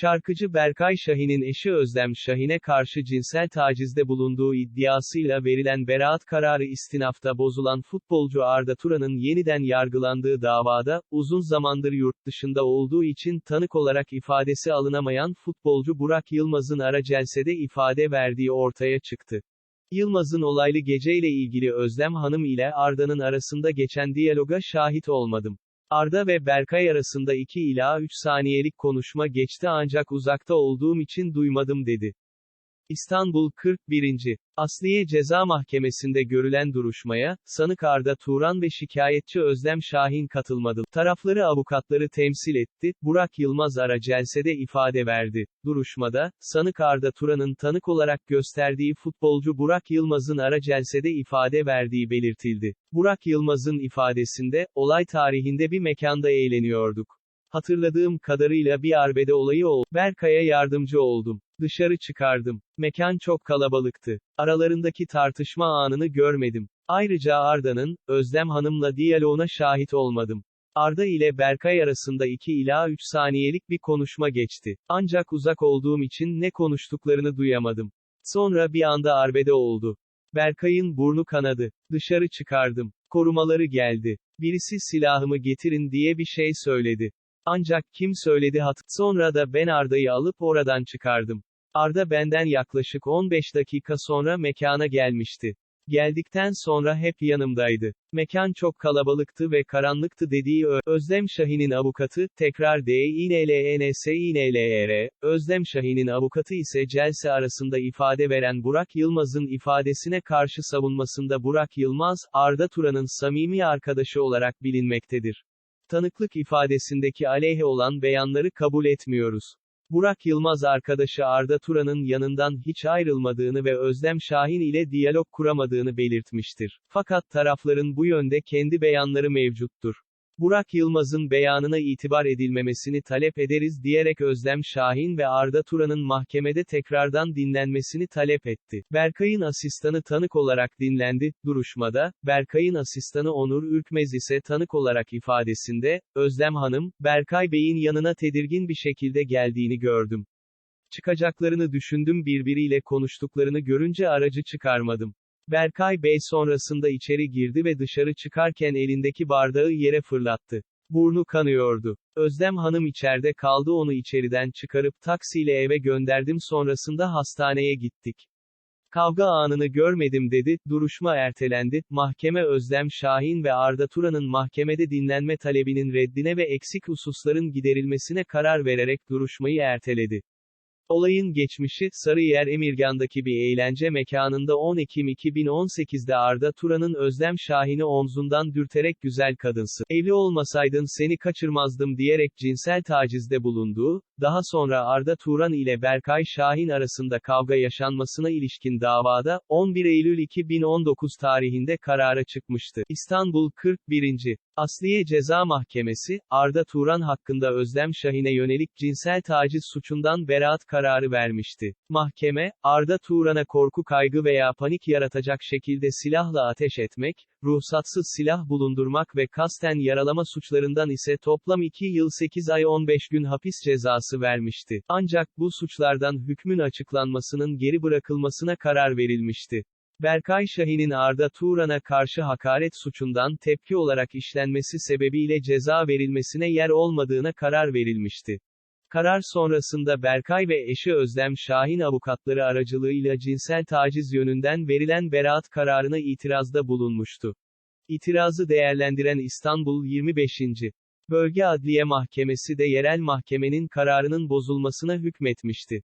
Şarkıcı Berkay Şahin'in eşi Özlem Şahin'e karşı cinsel tacizde bulunduğu iddiasıyla verilen beraat kararı istinafta bozulan futbolcu Arda Turan'ın yeniden yargılandığı davada, uzun zamandır yurt dışında olduğu için tanık olarak ifadesi alınamayan futbolcu Burak Yılmaz'ın ara celsede ifade verdiği ortaya çıktı. Yılmaz'ın olaylı geceyle ilgili Özlem Hanım ile Arda'nın arasında geçen diyaloga şahit olmadım. Arda ve Berkay arasında 2 ila 3 saniyelik konuşma geçti ancak uzakta olduğum için duymadım dedi. İstanbul 41. Asliye Ceza Mahkemesi'nde görülen duruşmaya, sanık Arda Turan ve şikayetçi Özlem Şahin katılmadı. Tarafları avukatları temsil etti, Burak Yılmaz ara celsede ifade verdi. Duruşmada, sanık Arda Turan'ın tanık olarak gösterdiği futbolcu Burak Yılmaz'ın ara celsede ifade verdiği belirtildi. Burak Yılmaz'ın ifadesinde, olay tarihinde bir mekanda eğleniyorduk. Hatırladığım kadarıyla bir arbede olayı oldu. Berkay'a yardımcı oldum. Dışarı çıkardım. Mekan çok kalabalıktı. Aralarındaki tartışma anını görmedim. Ayrıca Arda'nın, Özlem Hanım'la diyaloğuna şahit olmadım. Arda ile Berkay arasında 2 ila 3 saniyelik bir konuşma geçti. Ancak uzak olduğum için ne konuştuklarını duyamadım. Sonra bir anda arbede oldu. Berkay'ın burnu kanadı. Dışarı çıkardım. Korumaları geldi. Birisi silahımı getirin diye bir şey söyledi. Ancak kim söyledi hat. Sonra da ben Arda'yı alıp oradan çıkardım. Arda benden yaklaşık 15 dakika sonra mekana gelmişti. Geldikten sonra hep yanımdaydı. Mekan çok kalabalıktı ve karanlıktı dediği Ö. Özlem Şahin'in avukatı, tekrar D İNLENS İNLER, Özlem Şahin'in avukatı ise celse arasında ifade veren Burak Yılmaz'ın ifadesine karşı savunmasında Burak Yılmaz, Arda Turan'ın samimi arkadaşı olarak bilinmektedir. Tanıklık ifadesindeki aleyhe olan beyanları kabul etmiyoruz. Burak Yılmaz arkadaşı Arda Turan'ın yanından hiç ayrılmadığını ve Özlem Şahin ile diyalog kuramadığını belirtmiştir. Fakat tarafların bu yönde kendi beyanları mevcuttur. Burak Yılmaz'ın beyanına itibar edilmemesini talep ederiz diyerek Özlem Şahin ve Arda Turan'ın mahkemede tekrardan dinlenmesini talep etti. Berkay'ın asistanı tanık olarak dinlendi. Duruşmada, Berkay'ın asistanı Onur Ürkmez ise tanık olarak ifadesinde, Özlem Hanım, Berkay Bey'in yanına tedirgin bir şekilde geldiğini gördüm. Çıkacaklarını düşündüm birbiriyle konuştuklarını görünce aracı çıkarmadım. Berkay Bey sonrasında içeri girdi ve dışarı çıkarken elindeki bardağı yere fırlattı. Burnu kanıyordu. Özlem Hanım içeride kaldı onu içeriden çıkarıp taksiyle eve gönderdim sonrasında hastaneye gittik. Kavga anını görmedim dedi, duruşma ertelendi, mahkeme Özlem Şahin ve Arda Turan'ın mahkemede dinlenme talebinin reddine ve eksik hususların giderilmesine karar vererek duruşmayı erteledi. Olayın geçmişi, Sarıyer Emirgan'daki bir eğlence mekanında 10 Ekim 2018'de Arda Turan'ın Özlem Şahin'i omzundan dürterek güzel kadınsı, evli olmasaydın seni kaçırmazdım diyerek cinsel tacizde bulunduğu, daha sonra Arda Turan ile Berkay Şahin arasında kavga yaşanmasına ilişkin davada, 11 Eylül 2019 tarihinde karara çıkmıştı. İstanbul 41. Asliye Ceza Mahkemesi, Arda Turan hakkında Özlem Şahin'e yönelik cinsel taciz suçundan beraat kararı vermişti. Mahkeme, Arda Turan'a korku kaygı veya panik yaratacak şekilde silahla ateş etmek, ruhsatsız silah bulundurmak ve kasten yaralama suçlarından ise toplam 2 yıl 8 ay 15 gün hapis cezası vermişti. Ancak bu suçlardan hükmün açıklanmasının geri bırakılmasına karar verilmişti. Berkay Şahin'in Arda Turan'a karşı hakaret suçundan tepki olarak işlenmesi sebebiyle ceza verilmesine yer olmadığına karar verilmişti. Karar sonrasında Berkay ve eşi Özlem Şahin avukatları aracılığıyla cinsel taciz yönünden verilen beraat kararına itirazda bulunmuştu. İtirazı değerlendiren İstanbul 25. Bölge Adliye Mahkemesi de yerel mahkemenin kararının bozulmasına hükmetmişti.